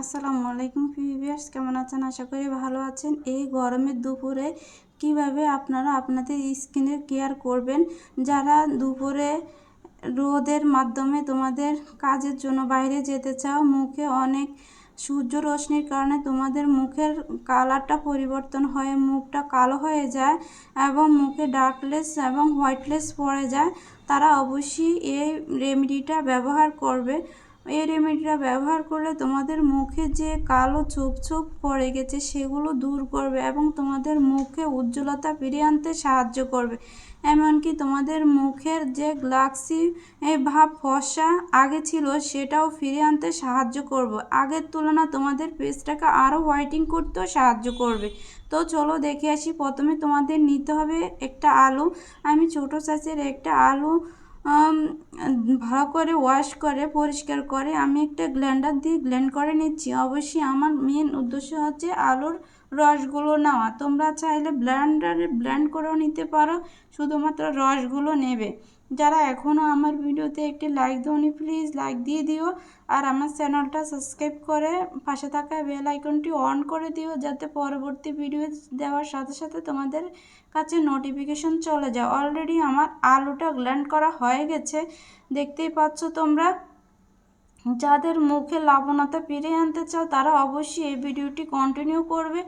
আসসালামু আলাইকুম ভিউয়ার্স, কেমন আছেন? আশা করি ভালো আছেন। এই গরমের দুপুরে কীভাবে আপনারা আপনাদের স্কিনের কেয়ার করবেন? যারা দুপুরে রোদের মাধ্যমে তোমাদের কাজের জন্য বাইরে যেতে চাও, মুখে অনেক সূর্য রশ্মির কারণে তোমাদের মুখের কালারটা পরিবর্তন হয়ে, মুখটা কালো হয়ে যায় এবং মুখে ডার্কলেস এবং হোয়াইটলেস পড়ে যায়, তারা অবশ্যই এই রেমেডিটা ব্যবহার করবে। এই রেমেডিটা ব্যবহার করলে তোমাদের মুখে যে কালো ছোপ ছোপ পড়ে গেছে, সেগুলো দূর করবে এবং তোমাদের মুখে উজ্জ্বলতা ফিরিয়ে আনতে সাহায্য করবে। এমনকি তোমাদের মুখের যে গ্লাক্সি ভাব ফসা আগে ছিল, সেটাও ফিরিয়ে আনতে সাহায্য করবে। আগের তুলনা তোমাদের ফেসটাকে আরও হোয়াইটিং করতেও সাহায্য করবে। তো চলো দেখে আসি, প্রথমে তোমাদের নিতে হবে একটা আলু। আমি ছোটো সাইজের একটা আলু ভালো করে ওয়াশ করে, পরিষ্কার করে আমি একটা গ্ল্যান্ডার দিয়ে গ্ল্যান্ড করে নিচ্ছি। অবশ্যই আমার মেন উদ্দেশ্য হচ্ছে আলুর রসগুলো নেওয়া। তোমরা চাইলে ব্ল্যান্ডারে ব্ল্যান্ড করেও নিতে পারো, শুধুমাত্র রসগুলো নেবে। যারা এখনও আমার ভিডিওতে একটি লাইক দিওনি প্লিজ লাইক দিয়ে দিও। আর আমার চ্যানেলটা সাবস্ক্রাইব করে পাশে থাকা বেল আইকনটি অন করে দিও, যাতে পরবর্তী ভিডিও দেওয়ার সাথে সাথে তোমাদের কাছে নোটিফিকেশন চলে যায়। অলরেডি আমার আলুটা গ্ল্যান্ড করা হয়ে গেছে। দেখতেই পাচ্ছ তোমরা। যাদের মুখে লাবণতা ফিরিয়ে আনতে চাও, তারা অবশ্যই এই ভিডিওটি কন্টিনিউ করবে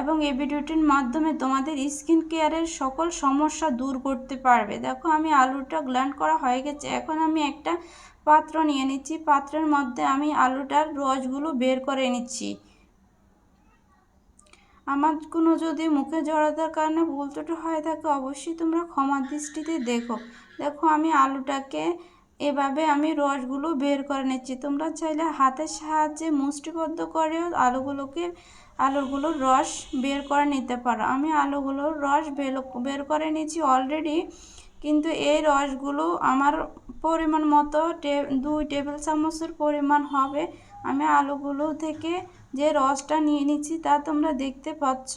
এবং এই ভিডিওটির মাধ্যমে তোমাদের স্কিন কেয়ারের সকল সমস্যা দূর করতে পারবে। দেখো, আমি আলুটা গ্ল্যান্ড করা হয়ে গেছে। এখন আমি একটা পাত্র নিয়ে নিচ্ছি। পাত্রের মধ্যে আমি আলুটার রসগুলো বের করে নিচ্ছি। আমার কোনো যদি মুখে জড়াতার কারণে ভুল ত্রুটি হয়ে থাকে, অবশ্যই তোমরা ক্ষমা দৃষ্টিতে দেখো। দেখো, আমি আলুটাকে এভাবে আমি রসগুলো বের করে নিচ্ছি। তোমরা চাইলে হাতের সাহায্যে মুষ্টিবদ্ধ করেও আলুগুলোকে, আলুগুলোর রস বের করে নিতে পারো। আমি আলুগুলোর রস বের করে নিচ্ছি অলরেডি কিন্তু এই রসগুলো আমার পরিমাণ মতো দুই টেবিল চামচের পরিমাণ হবে। আমি আলুগুলো থেকে যে রসটা নিয়ে নিচ্ছি তা তোমরা দেখতে পাচ্ছ।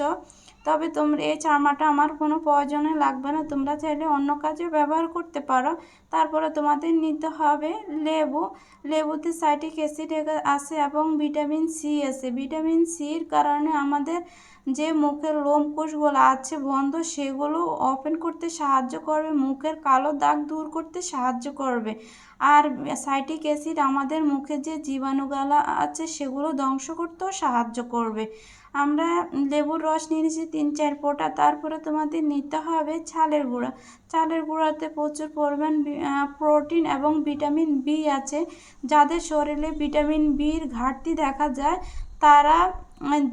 তবে তোমরা, এই চামাটা আমার কোনো প্রয়োজনে লাগবে না। তোমরা চাইলে অন্য কাজে ব্যবহার করতে পারো। তারপরে তোমাদের নিতে হবে লেবু। লেবুতে সাইটিক অ্যাসিড আছে এবং ভিটামিন সি আছে। ভিটামিন সির কারণে আমাদের যে মুখের লোমকোষগুলো আছে বন্ধ, সেগুলো ওপেন করতে সাহায্য করবে, মুখের কালো দাগ দূর করতে সাহায্য করবে। আর সাইটিক অ্যাসিড আমাদের মুখে যে জীবাণুগুলো আছে সেগুলো ধ্বংস করতেও সাহায্য করবে। আমরা লেবুর রস নিয়ে নিয়েছি তিন চার ফোঁটা, তারপরে তোমাদের নিতে হবে ছালের গুঁড়া। চালের গুঁড়াতে প্রচুর পরিমাণ প্রোটিন এবং ভিটামিন বি আছে। যাদের শরীরে ভিটামিন বির ঘাটতি দেখা যায়, তারা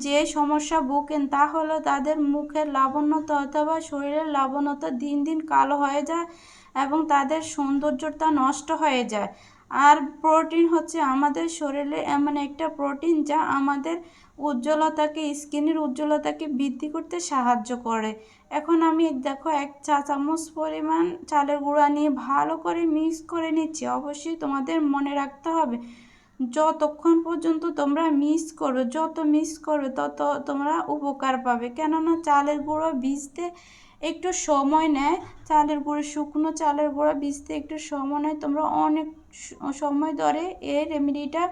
যে সমস্যা ভোগেন তা হলো তাদের মুখের লাবণ্যতা অথবা শরীরের লাবণ্যতা দিন দিন কালো হয়ে যায় এবং তাদের সৌন্দর্যতা নষ্ট হয়ে যায়। আর প্রোটিন হচ্ছে আমাদের শরীরে এমন একটা প্রোটিন যা আমাদের উজ্জ্বলতাকে, স্কিনের উজ্জ্বলতাকে বৃদ্ধি করতে সাহায্য করে। এখন আমি দেখো এক চা চামচ পরিমাণ চালের গুঁড়া নিয়ে ভালো করে মিক্স করে নিচ্ছি। অবশ্যই তোমাদের মনে রাখতে হবে, যতক্ষণ পর্যন্ত তোমরা মিস করো, যত মিস করবে তত তোমরা উপকার পাবে। কেননা চালের গুঁড়ো ভিজতে একটু সময় নেয়, চালের গুঁড়ো, শুকনো চালের গুঁড়ো, ভিজতে একটু সময় নেয়। তোমরা অনেক সময় ধরে এই রেমেডিটা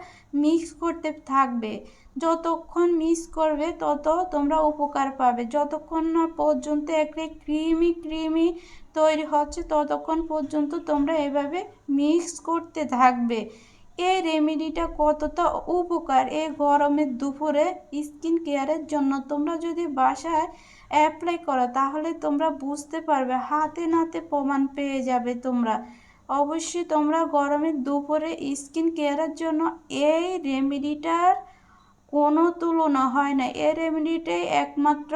মিক্স করতে থাকবে। যতক্ষণ মিক্স করবে, তত তোমরা উপকার পাবে। যতক্ষণ না পর্যন্ত একটা ক্রিমি ক্রিমি তৈরি হচ্ছে, ততক্ষণ পর্যন্ত তোমরা এভাবে মিক্স করতে থাকবে। এই রেমেডিটা কতটা উপকার এই গরমের দুপুরে স্কিন কেয়ারের জন্য? তোমরা যদি বাসায় অ্যাপ্লাই করো, তাহলে তোমরা বুঝতে পারবে, হাতে নাতে প্রমাণ পেয়ে যাবে তোমরা। অবশ্যই তোমরা গরমের দুপুরে স্কিন কেয়ারের জন্য এই রেমেডিটার কোনো তুলনা হয় না। এই রেমেডিটাই একমাত্র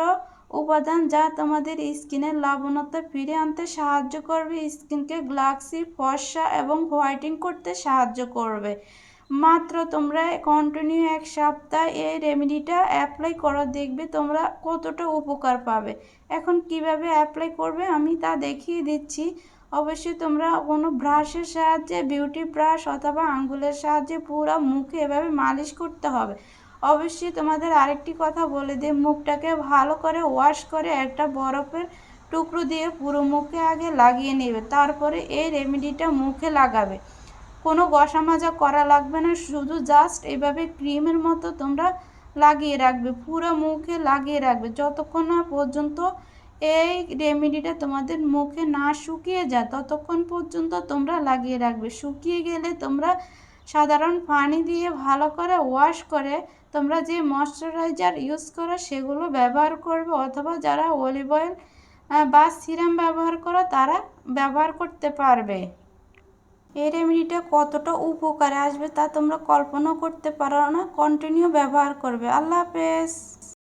উপাদান যা তোমাদের স্কিনের লাবণতা ফিরে আনতে সাহায্য করবে। স্কিনকে গ্লাক্সি ফর্সা এবং হোয়াইটিং করতে সাহায্য করবে। মাত্র তোমরা কন্টিনিউ এক সপ্তাহ এই রেমেডিটা অ্যাপ্লাই করো, দেখবে তোমরা কতটা উপকার পাবে। এখন কীভাবে অ্যাপ্লাই করবে আমি তা দেখিয়ে দিচ্ছি। অবশ্যই তোমরা কোনো ব্রাশের সাহায্যে বিউটি ব্রাশ অথবা আঙ্গুলের সাহায্যে পুরো মুখে এভাবে মালিশ করতে হবে। অবশ্যই তোমাদের আরেকটি কথা বলে দিই, মুখটাকে ভালো করে ওয়াশ করে একটা বরফের টুকরো দিয়ে পুরো মুখে আগে লাগিয়ে নেবে, তারপরে এই রেমেডিটা মুখে লাগাবে। কোনো গসা মাজা করা লাগবে না, শুধু জাস্ট এভাবে ক্রিমের মতো তোমরা লাগিয়ে রাখবে, পুরো মুখে লাগিয়ে রাখবে। যতক্ষণ না পর্যন্ত এই রেমেডিটা তোমাদের মুখে না শুকিয়ে যায়, ততক্ষণ পর্যন্ত তোমরা লাগিয়ে রাখবে। শুকিয়ে গেলে তোমরা সাধারণ পানি দিয়ে ভালো করে ওয়াশ করে তোমরা যে ময়শ্চারাইজার ইউজ করো সেগুলো ব্যবহার করবে অথবা যারা অলিভ অয়েল বা সিরাম ব্যবহার করো তারা ব্যবহার করতে পারবে। এই রেমেডিটা কতটা উপকারে আসবে তা তোমরা কল্পনা করতে পারো না কন্টিনিউ ব্যবহার করবে। আল্লাহ হাফেজ।